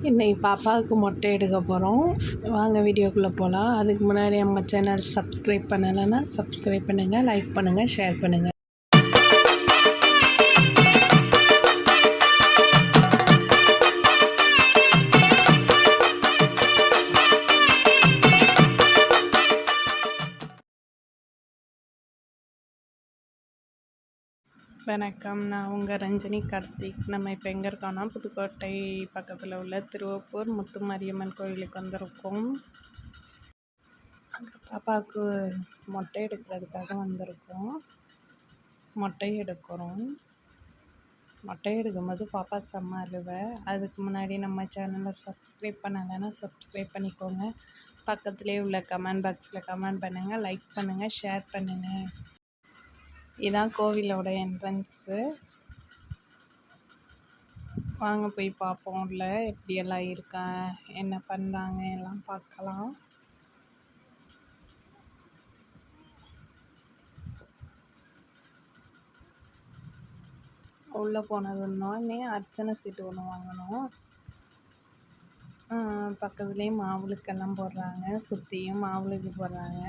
இன்றைக்கி பாப்பாவுக்கு மொட்டை எடுக்க போகிறோம் வாங்க வீடியோக்குள்ளே போகலாம் அதுக்கு முன்னாடி நம்ம சேனல் சப்ஸ்கிரைப் பண்ணலைன்னா சப்ஸ்கிரைப் பண்ணுங்கள் லைக் பண்ணுங்கள் ஷேர் பண்ணுங்கள் வணக்கம். நான் உங்கள் ரஞ்சினி கார்த்திக். நம்ம இப்போ எங்கே இருக்கோம்னா புதுக்கோட்டை பக்கத்தில் உள்ள திருவப்பூர் முத்துமாரியம்மன் கோயிலுக்கு வந்திருக்கோம். அங்கே பாப்பாவுக்கு மொட்டை எடுக்கிறதுக்காக வந்திருக்கோம். மொட்டை எடுக்கிறோம். மொட்டை எடுக்கும்போது பாப்பா செம்ம அழுவை. அதுக்கு முன்னாடி நம்ம சேனலை சப்ஸ்கிரைப் பண்ணலைன்னா சப்ஸ்கிரைப் பண்ணிக்கோங்க. பக்கத்துலேயே உள்ள கமெண்ட் பாக்ஸில் கமெண்ட் பண்ணுங்கள் லைக் பண்ணுங்கள் ஷேர் பண்ணுங்கள் இதான் கோவிலோட என்ட்ரன்ஸு வாங்க போய் பார்ப்போம். உள்ள எப்படியெல்லாம் இருக்கா என்ன பண்ணுறாங்க எல்லாம் பார்க்கலாம். உள்ளே போனதுன்னே அர்ச்சனை சீட்டு ஒன்று வாங்கினோம் பக்கத்துலேயே மாவுளுக்கெல்லாம் போடுறாங்க. சுற்றியும் மாவுளுக்கு போடுறாங்க.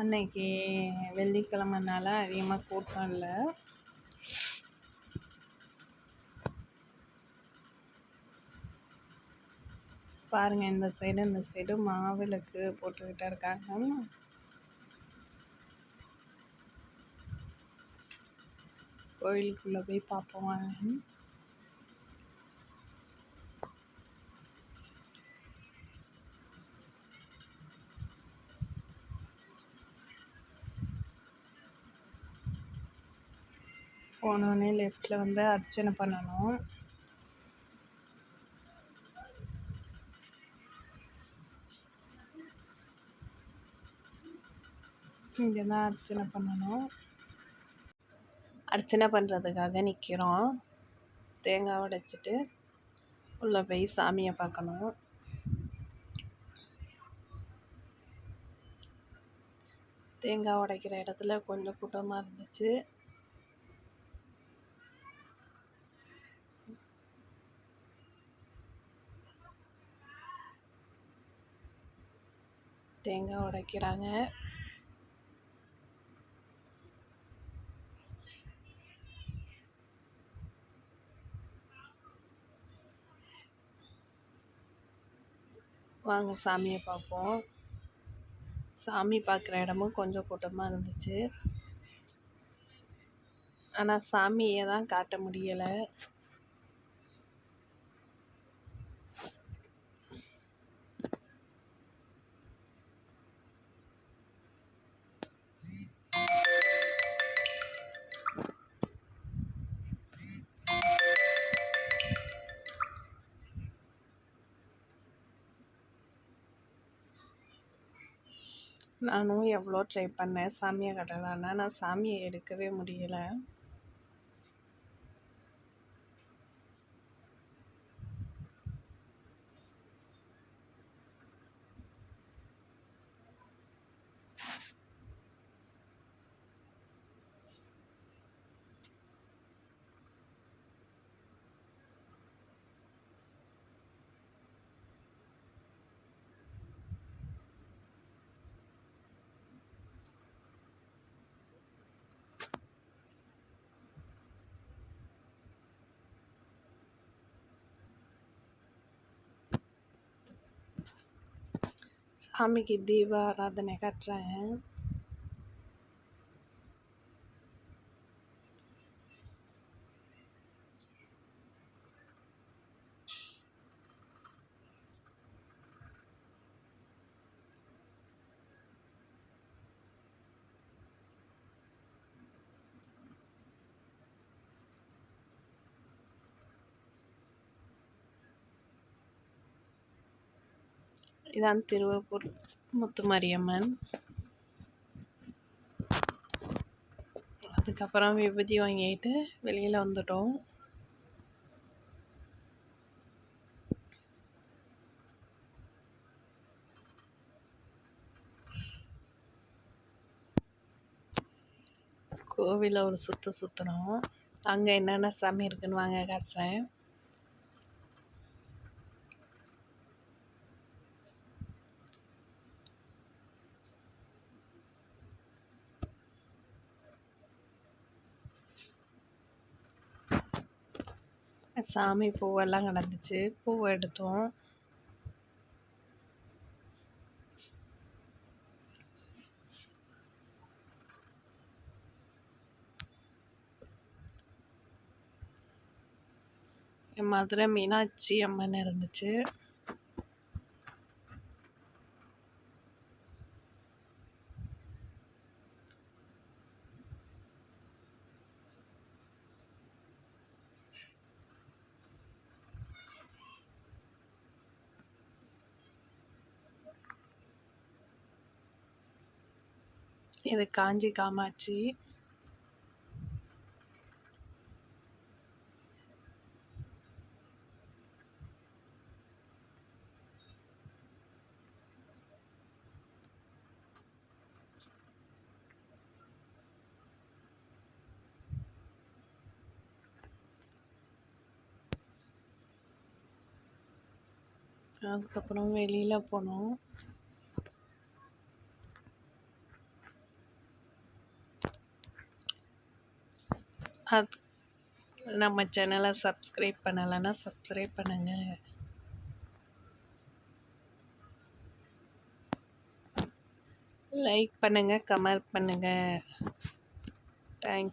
அன்னைக்கு வெள்ளிக்கிழமைனால அதிகமாக கூட்டம் இல்லை. பாருங்கள் இந்த சைடு இந்த சைடு மாவிளக்கு போட்டுக்கிட்டு இருக்காங்க. கோயிலுக்குள்ளே போய் பார்ப்போம். போனோடனே லெஃப்ட்டில் வந்து அர்ச்சனை பண்ணணும். இங்கே தான் அர்ச்சனை பண்ணணும். அர்ச்சனை பண்ணுறதுக்காக நிற்கிறோம் தேங்காய் உடைச்சிட்டு உள்ளே போய் சாமியை பார்க்கணும். தேங்காய் உடைக்கிற இடத்துல கொஞ்சம் கூட்டமாக இருந்துச்சு. தேங்காய் உடைக்கிறாங்க. வாங்க சாமியை பார்ப்போம். சாமி பார்க்குற இடமும் கொஞ்சம் கூட்டமாக இருந்துச்சு. ஆனால் சாமியை தான் காட்ட முடியலை. நானும் எவ்வளோ ட்ரை பண்ணேன் சாமியை கட்டலான்னா நான் சாமியை எடுக்கவே முடியலை. हामी की देव आराधना कर रहे हैं। இதான் திருவப்பூர் முத்துமாரியம்மன். அதுக்கப்புறம் விபூதி வாங்கிட்டு வெளியில் வந்துட்டோம். கோவிலை ஒரு சுற்று சுற்றுனோம் அங்கே என்னென்ன சாமி இருக்குன்னு வாங்க காட்டுறேன். சாமி பூவெல்லாம் கிடந்துச்சு. பூவை எடுத்தோம். மதுரை மீனாட்சி அம்மன் இருந்துச்சு. இது காஞ்சி காமாட்சி. அதுக்கப்புறம் வெளியில் போனோம். அது நம்ம சேனலை சப்ஸ்கிரைப் பண்ணலைன்னா சப்ஸ்கிரைப் பண்ணுங்கள் லைக் பண்ணுங்கள் கமெண்ட் பண்ணுங்கள் தேங்க்யூ